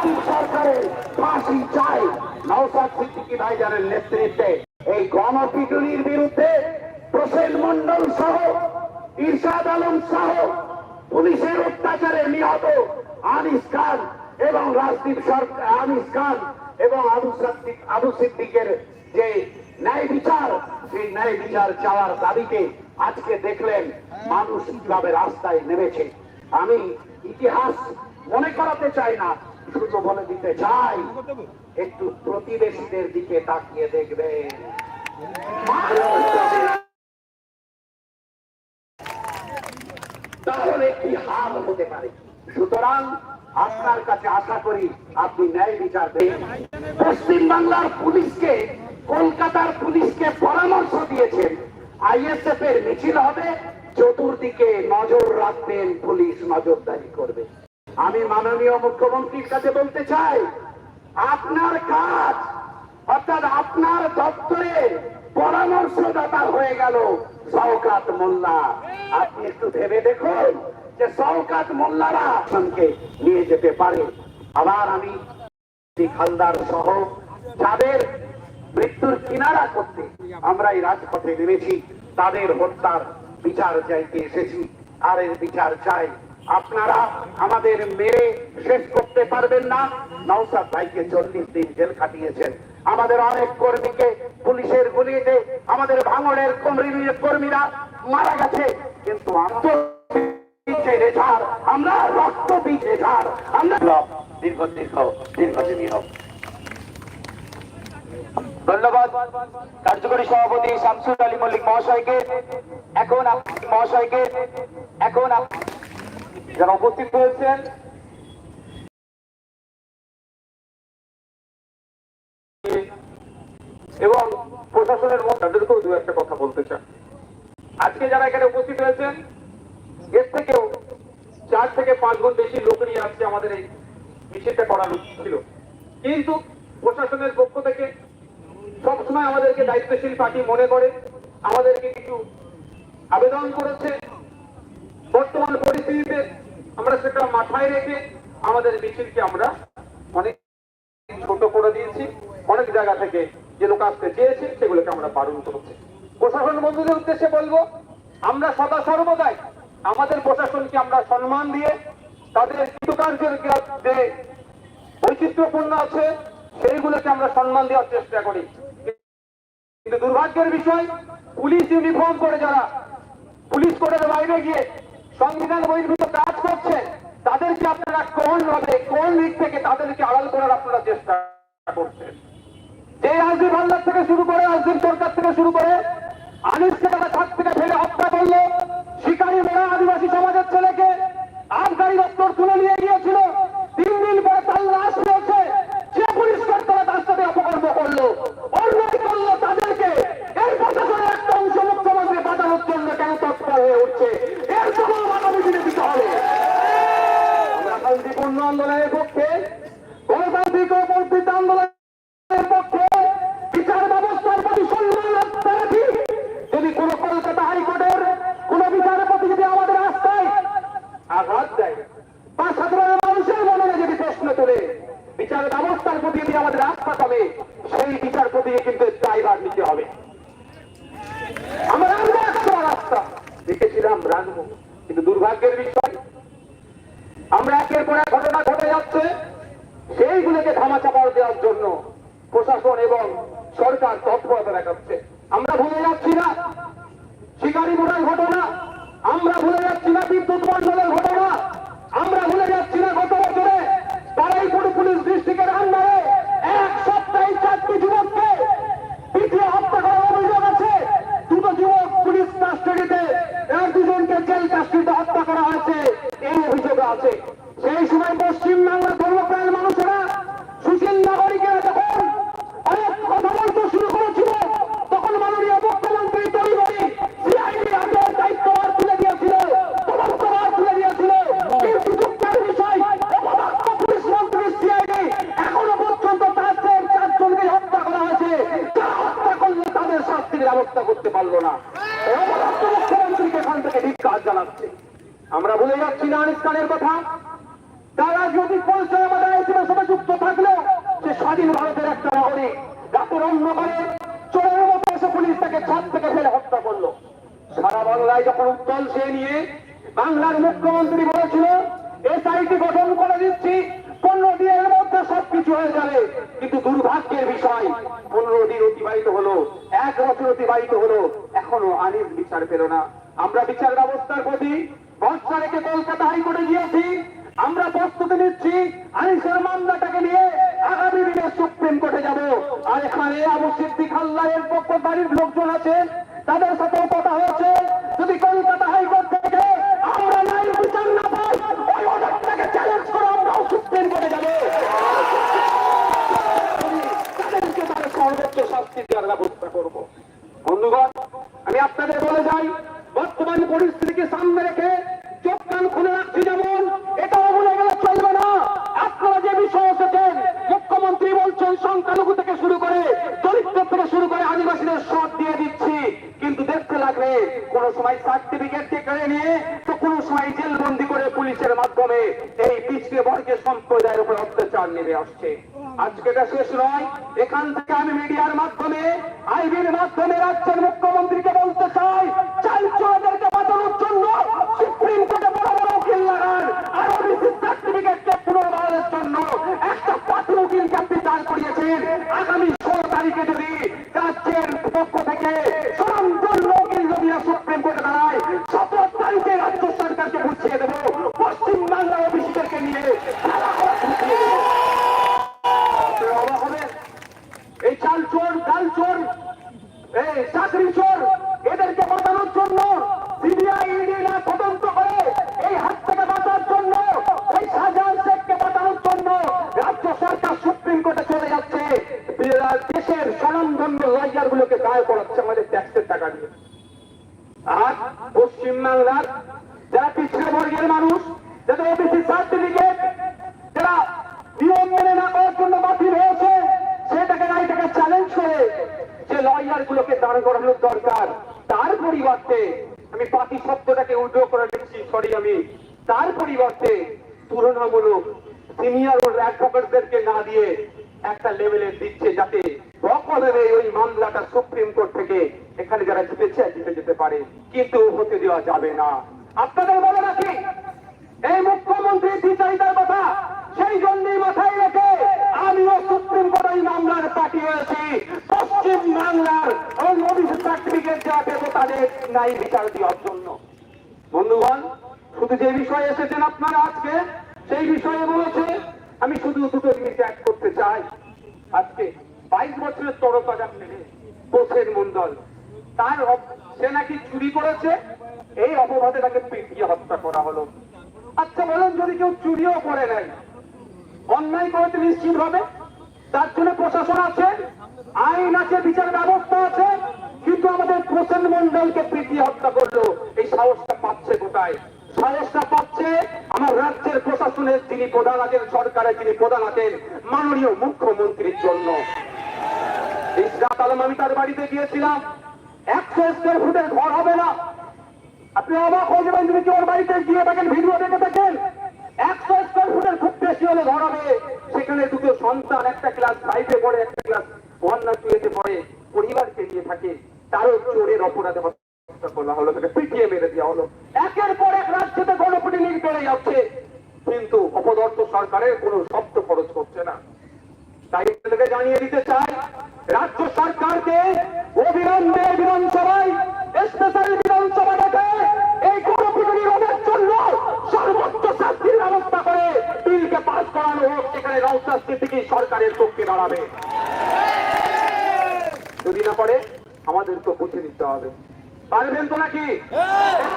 রাজীব সরকারের ফাঁসি চাই। নৌসাদ সিদ্দিকী ভাইজানের নেতৃত্বে এই গণপিটুনির বিরুদ্ধে প্রসেন মন্ডল সহ, ইরশাদ আলম সহ, পুলিশের অত্যাচারে নিহত আনিস খান এবং রাজদীপ সরকার আনিস খান এবং আবু সিদ্দিক আবু সিদ্দিকের যে ন্যায় বিচার, সেই ন্যায় বিচার চাওয়ার দাবিতে আজকে দেখলেন মানুষ কীভাবে রাস্তায় নেমেছে। আমি ইতিহাস মনে করাতে চাই না শুধু বলে দিতে চাই। একটু প্রতিবেশীদের দিকে তাকিয়ে দেখবেন। তাহলে কি হাল হতে পারে? সুতরাং আপনার কাছে আশা করি আপনি ন্যায় বিচার দেন পশ্চিম বাংলার পুলিশকে, কলকাতার পুলিশকে পরামর্শ দিয়েছেন। আইএসএফ এর মিছিল হবে, চতুর্দিকে নজর রাখবেন, পুলিশ নজরদারি করবে। আমি মাননীয় মুখ্যমন্ত্রীর কাছে বলতে চাই, আপনার কাজ, অর্থাৎ আপনার দপ্তরে পরামর্শদাতা হয়ে গেল সৌকাত মোল্লা। আপনি একটু ভেবে দেখুন যে সৌকাত মোল্লারা আপনাকে নিয়ে যেতে পারে। আবার আমি হালদার সহ যাদের মৃত্যুর কিনারা করতে আমরা এই রাজপথে নেমেছি, তাদের হত্যার বিচার চাইতে এসেছি। আর এর বিচার চাই আপনারা আমাদের মেরে শেষ করতে পারবেন না। নৌসাদ ভাইকে চল্লিশ দিন জেল খাটিয়েছেন। আমাদের অনেক কর্মীকে পুলিশের গুলিতে, আমাদের কর্মী- কর্মীরা মারা গেছে। কিন্তু আমরা রক্ত আমরা দীর্ঘ দীর্ঘ দীর্ঘজীবী হোক। ধন্যবাদ। কার্যকরী সভাপতি শামসুর আলী মল্লিক মহাশয়কে, এখন মহাশয়কে, এখন যারা উপস্থিত হয়েছেন এবং প্রশাসনের মধ্যে তাদেরকেও দু একটা কথা বলতে চান আজকে যারা এখানে উপস্থিত হয়েছেন এর থেকেও চার থেকে পাঁচ গুণ বেশি লোক নিয়ে আজকে আমাদের এই মিছিলটা করার ছিল কিন্তু প্রশাসনের পক্ষ থেকে সবসময় আমাদেরকে দায়িত্বশীল পার্টি মনে করে, আমাদেরকে কিছু আবেদন করেছে। বর্তমান আমরা সেটা মাথায় রেখে আমাদের মিছিলকে আমরা অনেক ছোট করে দিয়েছি। অনেক জায়গা থেকে যে লোক আসতে চেয়েছে, সেগুলোকে আমরা বারণ করছি। প্রশাসন বন্ধুদের উদ্দেশ্যে বলব, আমরা সদা সর্বদাই আমাদের প্রশাসনকে আমরা সম্মান দিয়ে তাদের কৃতকার্যের যে বৈচিত্র্যপূর্ণ আছে, সেইগুলোকে আমরা সম্মান দেওয়ার চেষ্টা করি। কিন্তু দুর্ভাগ্যের বিষয়, পুলিশ ইউনিফর্ম করে যারা পুলিশ কোর্টের বাইরে গিয়ে সংবিধান বহির্ভূত কাজ করছে, তাদেরকে আপনারা কোন ভাবে, কোন দিক থেকে তাদেরকে আড়াল করার আপনারা চেষ্টা করছেন? যে থেকে শুরু করে রাজদীপ সরকার থেকে শুরু করে আনিসকে তারা ছাদ থেকে ফেলে হত্যা করল, শিকারী মেরা আদিবাসী সমাজের ছেলেকে, আবগারি দপ্তর তুলে নিয়ে গিয়েছিল, তিন দিন পরে তার লাশ বর্ধিত আন্দোলনের দেওয়ার জন্য প্রশাসন এবং সরকার তৎপরতা দেখাচ্ছে। আমরা ভুলে যাচ্ছি না। শিকারী মোড়ার ঘটনা, আমরা ভুলে যাচ্ছি না বিদ্যুৎ মন্ডলের ঘটনা আমরা ভুলে যাচ্ছি না গত বছরে বারাইপুর পুলিশ ডিস্ট্রিক্টের আন্ডারে এক সপ্তাহে চারটি যুবককে পিটিয়ে হত্যা করার অভিযোগ আছে দুটো যুবক পুলিশ কাস্টডিতে এক দুজনকে জেল কাস্টডিতে হত্যা করা হয়েছে এই অভিযোগ আছে সেই সময় পশ্চিম বাংলার ধর্মপ্রাণ মানুষেরা সুশীল নাগরিকেরা যখন অনেক কথা বলতে শুরু করেছিল তখন মাননীয় মুখ্যমন্ত্রী তরিবরি সিআইডি হাতের দায়িত্বভার তুলে দিয়েছিল তদন্তভার তুলে দিয়েছিল কিন্তু দুঃখের বিষয় অপদার্থ পুলিশ মন্ত্রী সিআইডি এখনও পর্যন্ত তার চেয়ে চারজনকে হত্যা করা হয়েছে যারা হত্যা করলে তাদের শাস্তির ব্যবস্থা করতে পারল না এই অপদার্থ মুখ্যমন্ত্রীকে এখান থেকে ধিক্কার জানাচ্ছে আমরা ভুলে যাচ্ছি না আনিস খানের কথা তারা যদি পরিচয় আমাদের আলোচনা সভা রাতের অন্ধকারে চোরের মতো এসে পুলিশ থেকে ফেলে হত্যা করল। সারা বাংলায় যখন উত্তল সে নিয়ে বাংলার মুখ্যমন্ত্রী বলেছিল এসআইটি গঠন করে দিচ্ছি, পনেরো দিনের মধ্যে সবকিছু হয়ে যাবে। কিন্তু দুর্ভাগ্যের বিষয়, পনেরো দিন অতিবাহিত হলো, এক বছর অতিবাহিত হলো, এখনও আনিস বিচার পেল না। আমরা বিচার ব্যবস্থার প্রতি ভরসা রেখে কলকাতা হাইকোর্টে গিয়েছি, আমরা প্রস্তুতি নিচ্ছি আইনসের মামলাটাকে নিয়ে আগামী পক্ষধারীর লোকজন আছেন তাদের সাথেও কথা হয়েছে যদি কলকাতা হাইকোর্ট থেকে আমরা নাই বিচার না পাই ওই অর্ডারটাকে চ্যালেঞ্জ করে আমরাও সুপ্রিম কোর্টে যাব তাদেরকে তারা সর্বোচ্চ শাস্তি দেওয়ার ব্যবস্থা করব বন্ধুগণ আমি আপনাদের বলে যাই বর্তমান পরিস্থিতিকে সামনে রেখে চোখ কান খুলে রাখছি যেমন এটাও ভুলে গেলে চলবে না আপনারা যে বিষয় এসেছেন মুখ্যমন্ত্রী বলছেন সংখ্যালঘু থেকে শুরু করে দরিদ্র থেকে শুরু করে আদিবাসীদের সব দিয়ে দিচ্ছি কিন্তু দেখতে লাগলে কোন সময় সার্টিফিকেট কেড়ে নিয়ে তো কোন সময় জেলবন্দি করে পুলিশের মাধ্যমে এই পিছিয়ে বর্গের সম্প্রদায়ের উপর অত্যাচার নেমে আসছে। আজকে এটা শেষ নয়, এখান থেকে আমি মিডিয়ার মাধ্যমে, আইবির মাধ্যমে রাজ্যের মুখ্যমন্ত্রীকে বলতে চাই চাল চোরদেরকে বাঁচানোর জন্য সুপ্রিম কোর্টে বড় বড় উকিল লাগান আর ওবিসি সার্টিফিকেটকে পুনর্বহালের জন্য একটা পাত্র উকিলকে আপনি দাঁড় করিয়েছেন আগামী ষোলো তারিখে যদি রাজ্যের পক্ষ থেকে স্বয়ংপূর্ণ উকিল যদি না সুপ্রিম কোর্টে দাঁড়ায় সতেরো তারিখে রাজ্য সরকারকে বুঝিয়ে দেবো পশ্চিম বাংলার অফিসিদেরকে নিয়ে খেলা করে বুঝিয়ে দেবো আপনারা অবাক হবেন এই চাল চোর, ডাল চোর। চাকরি চোর। এদেরকে বাঁচানোর জন্য সিবিআই ইডি না তদন্ত করে এই হাত থেকে বাঁচার জন্য, এই শাহজাহান শেখকে বাঁচানোর জন্য রাজ্য সরকার সুপ্রিম কোর্টে চলে যাচ্ছে। দেশের স্বনামধন্য লয়ার গুলোকে দায় করাচ্ছে আমাদের ট্যাক্সের টাকা দিয়ে আর পশ্চিম বাংলার যারা পিছিয়ে বর্গের মানুষ, যাদের ওবিসি সার্টিফিকেট যারা নিয়ম মেনে না করার জন্য বাতিল হয়েছে সেটাকে না এটাকে চ্যালেঞ্জ করে যে লয়ার গুলোকে দাঁড় করানোর দরকার তার পরিবর্তে আমি বাকি শব্দটাকে উল্টো করে দিচ্ছি সরি আমি তার পরিবর্তে তুলনামূলক সিনিয়র অ্যাডভোকেটদেরকে না দিয়ে একটা লেভেলে দিচ্ছে যাতে সকলের এই ওই মামলাটা সুপ্রিম কোর্ট থেকে এখানে যারা জিতেছে জিতে যেতে পারে কিন্তু হতে দেওয়া যাবে না। আপনাদের বলে রাখি, এই মুখ্যমন্ত্রী বিচারিতার কথা সেই জন্যই মাথায় রেখে আমিও সুপ্রিম কোর্টে এই মামলার পার্টি হয়েছি। পশ্চিম বাংলার ওই ওবিসি সার্টিফিকেট যারা পেবো তাদের নাই বিচার দেওয়ার জন্য। বন্ধুগণ, শুধু যে বিষয়ে এসেছেন আপনারা আজকে, সেই বিষয়ে বলেছে, আমি শুধু দুটো জিনিস অ্যাড করতে চাই। আজকে বাইশ বছরের তরফাজা ছেলে কোষের মন্ডল তার সে নাকি চুরি করেছে? এই অপবাদে তাকে পিটিয়ে হত্যা করা হলো। আচ্ছা বলেন, যদি কেউ চুরিও করে নেয়, অন্যায় করতে নিশ্চিত হবে? তার জন্য প্রশাসন আছে, আইন আছে, বিচার ব্যবস্থা আছে, কিন্তু আমাদের প্রসেন মন্ডলকে পিটিয়ে হত্যা করল। এই সাহসটা পাচ্ছে কোথায়? সাহসটা পাচ্ছে আমার রাজ্যের প্রশাসনের যিনি প্রধান আছেন, সরকারের যিনি প্রধান আছেন, মাননীয় মুখ্যমন্ত্রীর জন্য। এই আলম, আমি তার বাড়িতে গিয়েছিলাম। একশো স্কোয়ার ফুটের ঘর হবে না। আপনি যদি বাড়িতে গিয়ে থাকেন ভিডিও দেখে থাকেন একশো স্কোয়ার ফুটের খুব বেশি হলে ঘর হবে। সেখানে দুটো সন্তান, একটা ক্লাস ফাইভে পড়ে, একটা ক্লাস না পড়ে, পরিবারকে নিয়ে থাকে। তারও চোরের অপরাধে মেরে দেওয়া হলো। একের যাচ্ছে। কিন্তু অপদর্থ সরকারের কোনো শব্দ খরচ করছে না। তাই জানিয়ে দিতে চাই, রাজ্য সরকারকে অবিলম্বে বিধানসভায় স্পেশাল বিধানসভা ডেকে এই গণপিটুনি রোধের জন্য সর্বোচ্চ শাস্তির ব্যবস্থা করে বিলকে পাস করানো হোক, সেখানে নৌশাদ সিদ্দিকি সরকারের পক্ষে দাঁড়াবে? যদি না পারে আমাদের তো বুঝে নিতে হবে। পারবেন তো নাকি?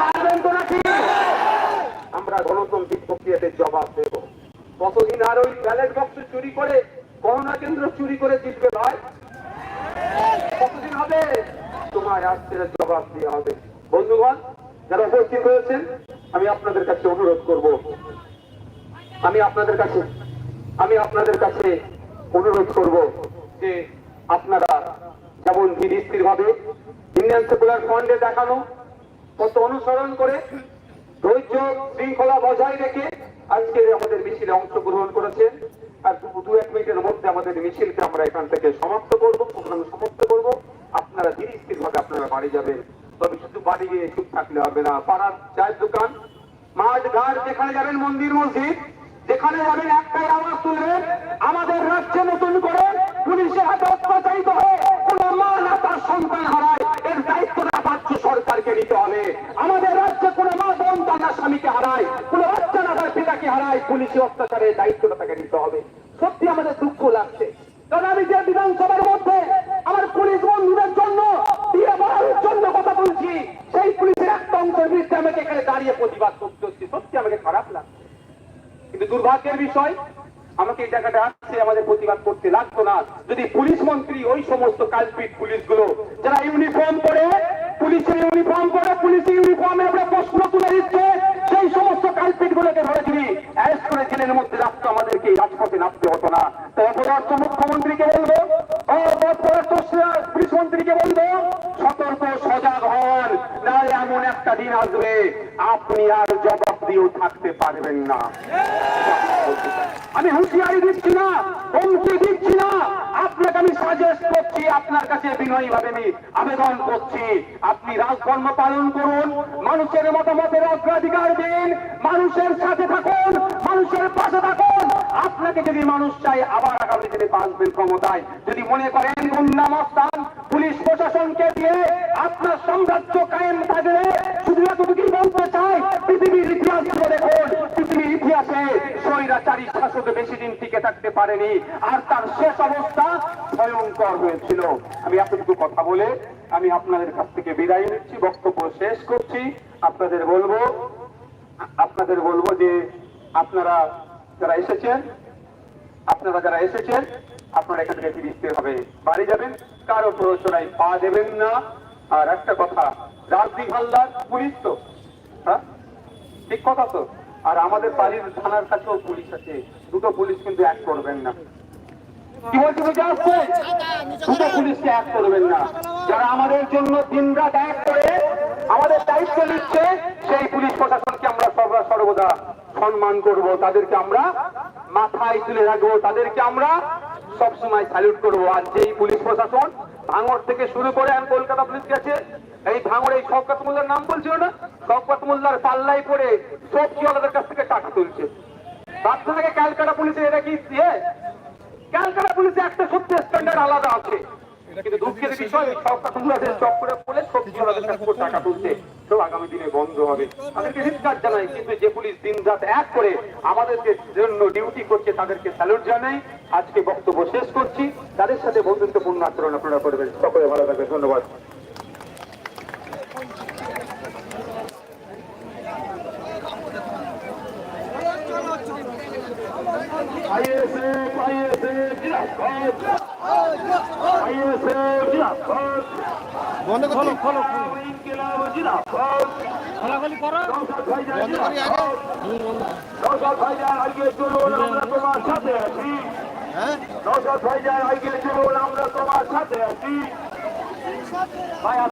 পারবেন তো নাকি? আমরা গণতান্ত্রিক প্রক্রিয়াতে জবাব দেব। কতদিন আর ওই ব্যালেট বক্স চুরি করে করোনা কেন্দ্র চুরি করে জিতবে ভাই। কতদিন হবে? তোমার আজকে জবাব দেওয়া হবে। বন্ধুগণ, যারা উপস্থিত হয়েছেন আমি আপনাদের কাছে অনুরোধ করব। আমি আপনাদের কাছে, আমি আপনাদের কাছে অনুরোধ করব যে আপনারা যেমন ধীর স্থির ভাবে ইন্ডিয়ান সেকুলার ফ্রন্টে দেখানো, কত অনুসরণ করে ধৈর্য, শৃঙ্খলা বজায় রেখে আজকের আমাদের মিছিলে অংশগ্রহণ করেছেন। আর দু এক মিনিটের মধ্যে আমাদের মিছিলকে আমরা এখান থেকে সমাপ্ত করব, প্রোগ্রাম সমাপ্ত করব। আপনারা ধীরে স্থির ভাবে আপনারা বাড়ি যাবেন। তবে শুধু বাড়ি গিয়ে চুপ থাকলে হবে না, পাড়ার চায়ের দোকান, মাঠ, ঘাট, যেখানে যাবেন মন্দির, মসজিদ, যেখানে যাবেন একটাই আওয়াজ তুলবেন, আমাদের রাজ্যে নতুন করে পুলিশের হাতে অত্যাচারিত হয়ে কোন মা না তার সন্তান হারায়। এর দায়িত্বটা রাজ্য সরকারকে নিতে হবে। আমাদের রাজ্যে কোন মা বোন তার না স্বামীকে হারায়। কোন পিতাকে হারায় পুলিশি অত্যাচারের দায়িত্বটা তাকে নিতে হবে। সত্যি আমাদের দুঃখ লাগছে। আমি যে বিধানসভার মধ্যে আমার পুলিশ বন্ধুদের জন্য জন্য কথা বলছি, সেই পুলিশের একটা অংশের বিরুদ্ধে আমাকে এখানে দাঁড়িয়ে প্রতিবাদ করতে হচ্ছে। সত্যি আমাকে খারাপ লাগছে। কিন্তু দুর্ভাগ্যের বিষয়, আমাকে এই জায়গাটা আসছে আমাদের প্রতিবাদ করতে লাগতো না। যদি পুলিশ মন্ত্রী ওই সমস্ত কালপিট পুলিশগুলো, যারা ইউনিফর্ম পরে, পুলিশের ইউনিফর্ম পরে পুলিশ ইউনিফর্মের উপরে প্রশ্ন তুলে দিচ্ছে সেই সমস্ত কালপিট গুলোকে ধরে যদি অ্যারেস্ট করে জেলের মধ্যে রাখতো আমাদেরকে রাজপথে নামতে হতো না। তাই অপরাধ মুখ্যমন্ত্রীকে বলব ও পুলিশ মন্ত্রীকে বলব, সতর্ক, সজাগ হন, নাহলে এমন একটা দিন আসবে, আপনি আর জবাব দিয়েও থাকতে পারবেন না। আমি হুঁশিয়ারি দিচ্ছি না, হুমকি দিচ্ছি না আপনাকে আমি সাজেস্ট করছি, আপনার কাছে বিনয়ী ভাবে আমি আবেদন করছি। আপনি রাজধর্ম পালন করুন, মানুষের মতামতের অগ্রাধিকার দিন, মানুষের সাথে থাকুন, মানুষের পাশে থাকুন। আপনাকে যদি মানুষ চাই আবার আগামী দিনে বাঁচবেন ক্ষমতায়। যদি মনে করেন গুন্ডামস্তান পুলিশ প্রশাসনকে দিয়ে আপনার সাম্রাজ্য কায়েম থাকলে, শুধু এতটুকুই বলতে চাই স্বৈরাচারী শাসক বেশি দিন টিকে থাকতে পারেনি, আর তার শেষ অবস্থা ভয়ঙ্কর হয়েছিল। আমি এতটুকু কথা বলে আমি আপনাদের কাছ থেকে বিদায় নিচ্ছি, বক্তব্য শেষ করছি। আপনাদের বলব আপনাদের বলব যে আপনারা যারা এসেছেন, আপনারা যারা এসেছেন, আপনারা এখান থেকে ফিরিতে হবে। বাড়ি যাবেন, কারও প্ররোচনায় পা দেবেন না। আর একটা কথা, রাজদীপ হালদার পুলিশ তো হ্যাঁ? ঠিক কথা তো? আর আমাদের বাড়ির থানার কাছেও পুলিশ আছে। দুটো পুলিশ কিন্তু এক করবেন না। দিন রাত এক করে আমরা সর্বদা সর্বদা সম্মান করব। তাদেরকে আমরা মাথায় তুলে রাখব। তাদেরকে আমরা সবসময় স্যালুট করব। আর যেই পুলিশ প্রশাসন ভাঙড় থেকে শুরু করে আর কলকাতা পুলিশ গেছে এই ভাঙড় এই শওকত মোল্লার নাম বলছিল না? শওকত মোল্লার পাল্লাই পড়ে সবজিওয়ালাদের কাছ থেকে টাকা তুলছে। থাকে ক্যালকাটা পুলিশে এটা কি? দিয়ে ক্যালকাটা পুলিশে একটা সত্যি স্ট্যান্ডার্ড আলাদা আছে। কিন্তু দুঃখের বিষয় এই সরকার তোমরাদের চক্করে পড়ে সবজিওয়ালাদের কাছ থেকে টাকা তুলছে তো আগামী দিনে বন্ধ হবে। তাদেরকে ধিক্কার জানাই কিন্তু যে পুলিশ দিন রাত এক করে আমাদেরকে জন্য ডিউটি করছে তাদেরকে স্যালুট জানাই। আজকে বক্তব্য শেষ করছি। তাদের সাথে বন্ধুত্বপূর্ণ আচরণ আপনারা করবেন। সকলে ভালো থাকবেন। ধন্যবাদ। বন্ধ খোলো খোলাখুলি করো। বন্ধ করি আগে আগে চলুন আমরা তোমার সাথে আছি। নওশাদ ভাইজান আগে চলুন আমরা তোমার সাথে আছি।